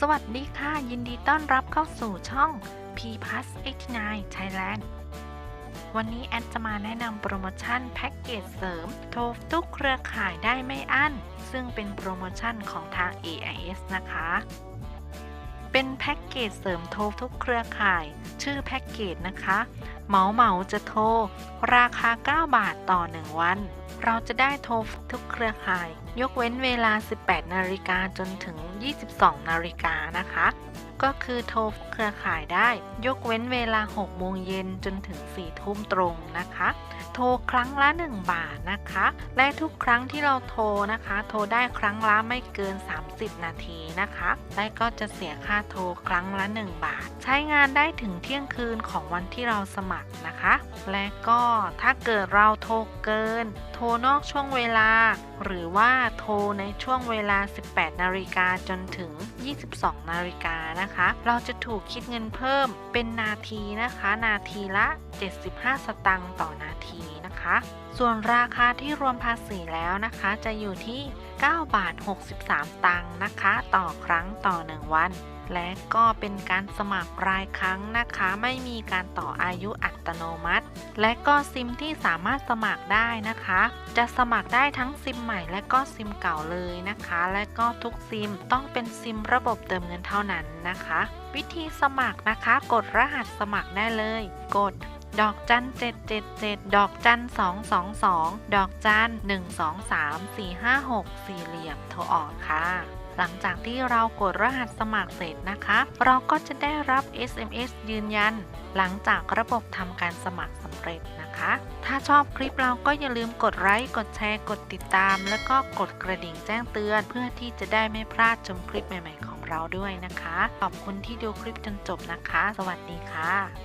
สวัสดีค่ะ ยินดีต้อนรับเข้าสู่ช่อง P Plus 89 Thailand วันนี้แอดจะมาแนะนำโปรโมชั่นแพ็กเกจเสริม โทรทุกเครือข่ายได้ไม่อั้น ซึ่งเป็นโปรโมชั่นของทาง AIS นะคะ เป็นแพ็กเกจเสริมโทรทุกเครือข่าย ชื่อแพ็กเกจนะคะ เหมาเหมาจะโทร ราคา 9 บาทต่อ 1 วัน เราจะได้โทรทุกเครือข่าย ยกเว้นเวลา 18 นาฬิกาจนถึง 22 นาฬิกานะคะ ก็คือโทรเครือข่ายได้ ยกเว้นเวลา 6 โมงเย็นจนถึง 4 ทุ่มตรงนะคะ โทรครั้งละ 1 บาทนะคะ และทุกครั้งที่เราโทรนะคะ โทรได้ครั้งละไม่เกิน 30 นาทีนะคะ และก็จะเสียค่าโทรครั้งละ 1 บาท ใช้งานได้ถึงเที่ยงคืนของวันที่เราสมัครนะคะ และก็ถ้าเกิดเราโทรเกิน โทรนอกช่วงเวลา หรือว่าโทรในช่วงเวลา 18 นาฬิกาจนถึง 22 นาฬิกานะคะ เราจะถูกคิดเงินเพิ่มเป็นนาทีนะคะ นาทีละ 75 สตังค์ต่อนาทีนะคะ ส่วนราคาที่รวมภาษีแล้วนะคะ จะอยู่ที่ 9 บาท 63 ตังค์นะคะ ต่อครั้งต่อ 1 วัน และก็เป็นการสมัครรายครั้งนะคะ ไม่มีการต่ออายุอัตโนมัติ และก็ซิมที่สามารถสมัครได้นะคะ จะสมัครได้ทั้งซิมใหม่และก็ซิมเก่าเลยนะคะ และก็ทุกซิมต้องเป็นซิมระบบเติมเงินเท่านั้นนะคะ วิธีสมัครนะคะ กดรหัสสมัครได้เลย กด ดอกจัน777ดเจ็ดเจ็ดดอกจัน222ดอกจัน123 456สี่เหลี่ยมโทรออกค่ะหลังจากที่เรากดรหัสสมัครเสร็จนะคะ เราก็จะได้รับ SMS ยืนยัน หลังจากระบบทำการสมัครสำเร็จนะคะ ถ้าชอบคลิปเราก็อย่าลืมกดไลค์ กดแชร์ กดติดตาม แล้วก็กดกระดิ่งแจ้งเตือน เพื่อที่จะได้ไม่พลาดชมคลิปใหม่ ๆ ของเราด้วยนะคะ ขอบคุณที่ดูคลิปจนจบนะคะ สวัสดีค่ะ